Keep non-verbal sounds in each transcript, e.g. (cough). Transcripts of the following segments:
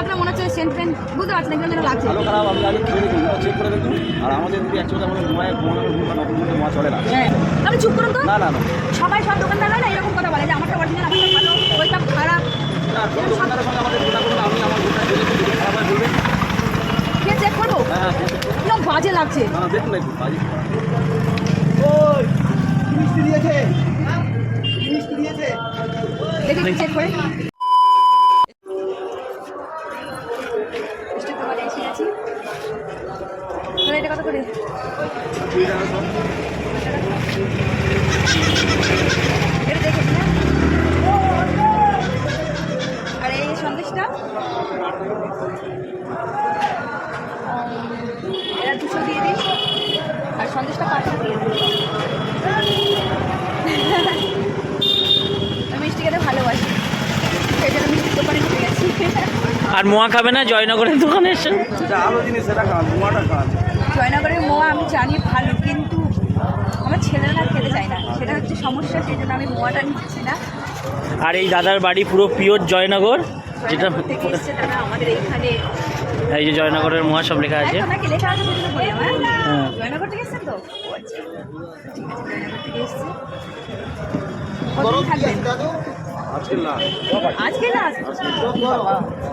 পাতলা মনে হচ্ছে সেন্ট ফেন্ট বুঝতে পারছি না কেমন যেন লাগছে। ভালো খারাপ আপনি আগে খেয়ে দেখুন চেক করে দেখুন আর আমাদের যদি অ্যাকচুয়ালি আমাদের বা নতুন গুণের মোয়া চলে না। হ্যাঁ আপনি চুপ করুন তো। না না না। সবাই সব দোকানদাররা না? এরকম কথা বলে যে আমারটা অরিজিনাল আমারটা ভালো ওইটা খারাপ। না কোন দোকানদারের সঙ্গে আমাদের তুলনা করুন আমি আমার গুণটা খেয়ে দেখুন খারাপ হয় বলবেন কে চেক করব? হ্যাঁ হ্যাঁ দেখুন। কীরকম বাজে লাগছে? না না দেখুন একটু বাজি। দেখি চেক করে স্টেপ দোকানে এসে গেছি তাহলে এটা কত করে এটা দেখেছি না আর এই সন্দেশটা উম, এটা দুশো দিয়ে দিন আর সন্দেশটা পাঁচশো দিয়ে দিন আমি মিষ্টি খেতে ভালোবাসি সেই জন্য মিষ্টির দোকানে ঢুকে গেছি আর মোয়া খাবে না জয়নগরের দোকানে এসে। জিনিস মোয়াটা জয়নগরের মোয়া আমি জানি ভালো কিন্তু আমার ছেলেরা খেতে চায় না। সেটা হচ্ছে সমস্যা সেই জন্য আমি মোয়াটা নিচ্ছি না। আর এই দাদার বাড়ি পুরো পিওর জয়নগর যেটা আমাদের এইখানে। এই যে জয়নগরের মোয়া সব লেখা আছে। হ্যাঁ? হ্যাঁ। জয়নগর থেকে এসছেন তো? আচ্ছা। জয়নগর থেকে এসছে।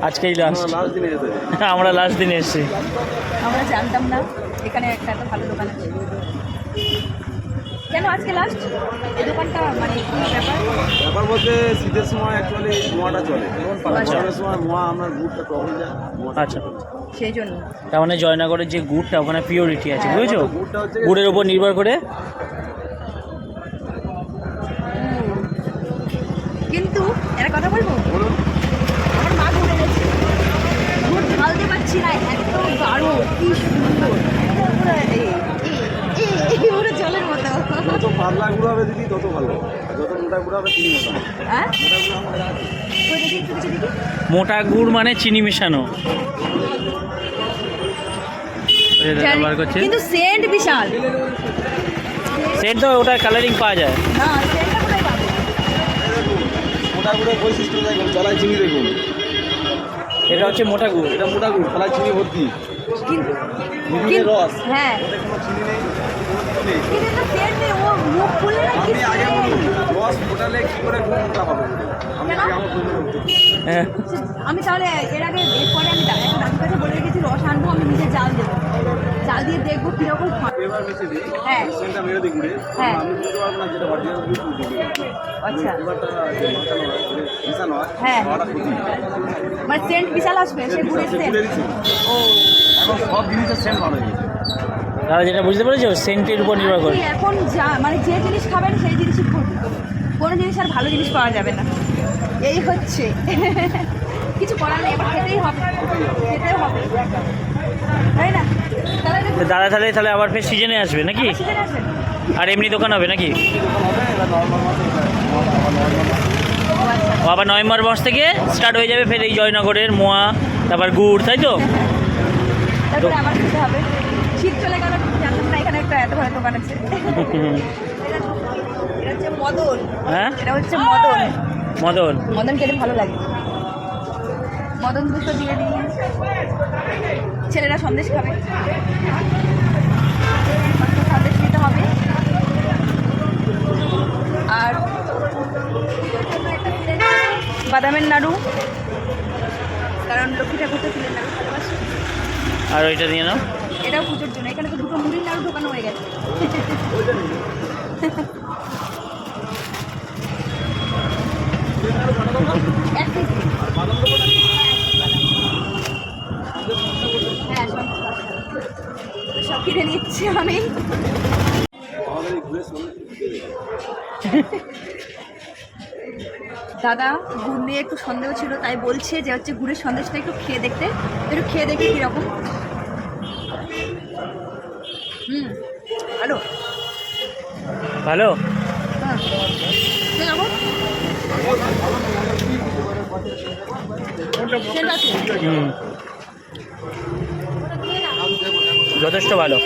আজকেই লাস্ট আমরা লাস্ট (laughs) দিনে এসেছি। আমরা জানতাম না এখানে একটা এত ভালো দোকান আছে। কেন আজকে লাস্ট এই দোকানটা মানে কি ব্যাপার? ব্যাপার বলতে শীতের সময় অ্যাকচুয়ালি মোয়াটা চলে। আচ্ছা। গরমের সময় মোয়া আপনার গুড়টা প্রবলেম যায় আচ্ছা। সেই জন্য। তার মানে জয়নগরের যে গুড়টা ওখানে পিওরিটি আছে হ্যাঁ, বুঝেছ? গুড়ের উপর নির্ভর করে কিন্তু একটা কথা বলব? বলুন। আমার মা ঘুরে গেছে। গুড় ঢালতে পারছি না এত গাঢ় কি সুন্দর। পুরো জলের মতো। যত পাতলা দিদি তত ভালো। যত মোটা গুঁড়ো হবে চিনি হ্যাঁ? মোটা গুঁড়ো মানে চিনি মেশানো। কিন্তু সেন্ট বিশাল। সেন্ট তো ওটা কালারিং পাওয়া যায়। না গুঁড়োর বৈশিষ্ট্য দেখুন তলায় চিনি দেখুন। এটা হচ্ছে মোটা গুড়। এটা মোটা গুড় তলায় চিনি ভর্তি। রস। হ্যাঁ। চিনি নেই আগে রস ফোটালে কি করে গুড় মোটা হবে আমি আগে আমার হ্যাঁ। আমি তাহলে এর আগে এরপরে আমি একটা দাদুর কাছে বলে রেখেছি রস আনব আমি নিজে জাল দেবো। জাল দিয়ে দেখব কীরকম হয় মিশে দিই হ্যাঁ। সেন্টটা মেরে দিই গুড়ে হ্যাঁ। আমি বুঝতে পারব না যেটা অরিজিনাল হবে আচ্ছা। এবারটা যে মাখানো হয় মানে মিশানো হয় হ্যাঁ। মানে সেন্ট বিশাল আসবে সে গুড়ের সেন্ট। ও। এখন সব জিনিসের সেন্ট ভালো হয়ে দাদা যেটা বুঝতে পেরেছ সেন্টের উপর নির্ভর করে। এখন যা মানে যে জিনিস খাবেন সেই জিনিসই কোনো জিনিস আর ভালো জিনিস পাওয়া যাবে না। এই হচ্ছে। (laughs) কিছু করার নেই এবার খেতেই হবে। খেতেই হবে। দাদা তাহলে তাহলে আবার ফের সিজনে আসবে নাকি? আর এমনি দোকান হবে নাকি? আবার নভেম্বর মাস থেকে স্টার্ট হয়ে যাবে ফের এই জয়নগরের মোয়া তারপর গুড় তাই তো? তারপরে আবার খেতে হবে। শীত চলে গেল এখানে একটা এত ভালো দোকান আছে। এটা এটা হচ্ছে মদন। হ্যাঁ? এটা হচ্ছে মদন। মদন। মদন খেতে ভালো লাগে। মদন দুশো দিয়ে দিই। ছেলেরা সন্দেশ খাবে। সন্দেশ নিতে হবে। আর বাদামের নাড়ু। কারণ লক্ষ্মী ঠাকুর তো ফুলের নাড়ু ভালোবাসে। আর ওইটা দিয়ে নাও। এটাও পুজোর জন্য। এখানে তো দুটো মুড়ির নাড়ু ঢোকানো হয়ে গেছে এক কেজি হ্যাঁ সব সব কিনে নিচ্ছি আমি আমাদের এই ঘুরে শুনুন দাদা গুড় নিয়ে একটু সন্দেহ ছিল তাই বলছে যে হচ্ছে গুড়ের সন্দেশটা একটু খেয়ে দেখতে। একটু খেয়ে দেখি কীরকম। হুম হ্যালো ভালো? হ্যাঁ। যথেষ্ট ভালো।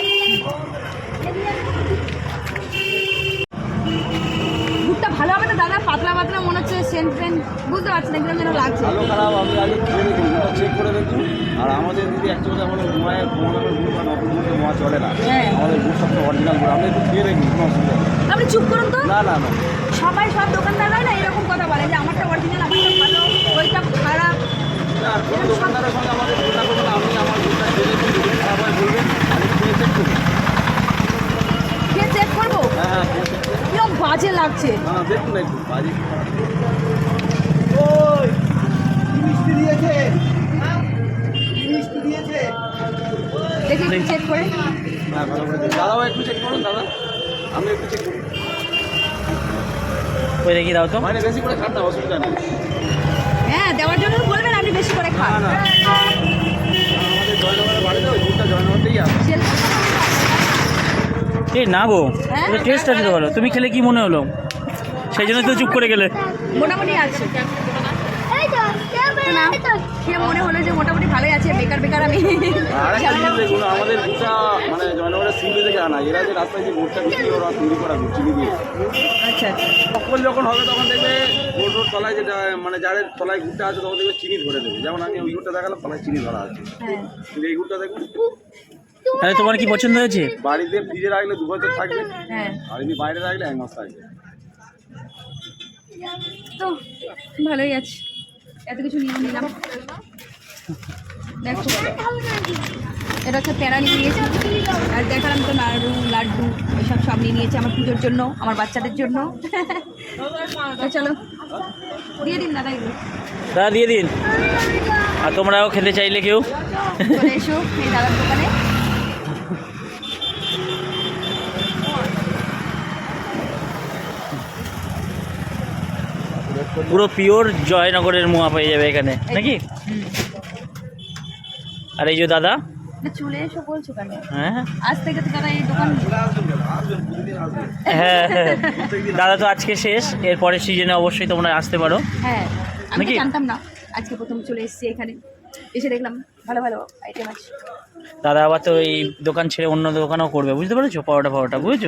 বুঝতে পারছি না কীরকম যেন লাগছে। ভালো খারাপ আপনি আগে চেক করে দেখুন। আর আমাদের যদি অ্যাকচুয়ালি আমাদের মোয়ায় মোয়ানোর বা নকল গুড় মোয়া চলে না। হ্যাঁ। আমাদের গুড় সবসময় অরিজিনাল গুড় আপনি একটু খেয়ে দেখুন কোনো অসুবিধা আপনি চুপ করুন তো। না না না। সবাই সব দোকানদাররা না এরকম কথা বলে যে আমারটা অরিজিনাল আমারটা ভালো ওইটা খারাপ। দোকানদারের সঙ্গে আমাদের তুলনা করবেন আপনি আমার দুধটা খেয়ে দেখুন খারাপ হয় বলবেন আমি খেয়ে চেক করুন খেয়ে চেক করব? হ্যাঁ হ্যাঁ বাজে লাগছে। দেখুন একটু বাজি। দেখি একটু চেক করে। হ্যাঁ ভালো করে দাদাও একটু চেক করুন দাদা। আমি একটু চেক করুন। ওই দেখি দাও তো। মানে বেশি করে খান না অসুবিধা নেই। হ্যাঁ দেওয়ার জন্য বলবেন আপনি বেশি করে না খান। না আমাদের জয়নগরের বাড়িতে ওই দুধটা জয়নগরতেই আছে। এই না। গো? টেস্ট আছে তো ভালো। তুমি খেলে কি মনে হলো? সেই জন্য তো চুপ করে গেলে। মোটামুটি আছে। না। সে মনে হলো যে মোটামুটি ভালোই আছে বেকার বেকার আমি। দেখুন আমাদের গুড়টা মানে জয়নগরের সিমলি থেকে আনা এরা যে রাস্তায় যে গুড়টা বিক্রি ওরা তৈরি করা চিনি দিয়ে। আচ্ছা আচ্ছা। সকল যখন হবে তখন দেখবে গুড় রোড তলায় যেটা মানে যাদের তলায় গুড়টা আছে তখন দেখবে চিনি ধরে দেবে। যেমন আমি ওই গুড়টা দেখালাম তলায় চিনি ধরা আছে। হ্যাঁ। কিন্তু এই গুড়টা দেখুন তাহলে তোমার কি পছন্দ হয়েছে? বাড়িতে ফ্রিজে রাখলে দু বছর থাকবে হ্যাঁ। আর এমনি বাইরে রাখলে এক মাস থাকবে। তো ভালোই আছে। এত কিছু নিয়ে নিলাম। দেখো এটা হচ্ছে প্যারা নিয়ে নিয়েছি। আর দেখালাম তো নাড়ু লাড্ডু এসব সব নিয়ে নিয়েছি আমার পুজোর জন্য আমার বাচ্চাদের জন্য। চলো দিয়ে দিন দাদা এগুলো। দাদা দিয়ে দিন। আর তোমরাও খেতে চাইলে কেউ। এসো এই দাদার দোকানে। পুরো পিওর জয়নগরের মোয়া পেয়ে যাবে এখানে নাকি। আর এই যে দাদা? না, চলে এসো বলছো কেন? হ্যাঁ। আজ থেকে তো দাদা এই দোকান হ্যাঁ হ্যাঁ। দাদা তো আজকে শেষ এর পরের সিজনে অবশ্যই তোমরা আসতে পারো। হ্যাঁ আমি? জানতাম না আজকে প্রথম চলে এসেছি এখানে। এসে দেখলাম ভালো ভালো আইটেম আছে। দাদা আবার তো এই দোকান ছেড়ে অন্য দোকানও করবে বুঝতে পেরেছ? পরোটা পরোটা বুঝেছ?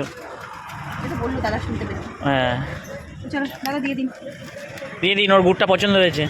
এটা বলল দাদা শুনতে হ্যাঁ। চলো দাদা দিয়ে দিন। দিয়ে দিন ওর গুড়টা পছন্দ হয়েছে।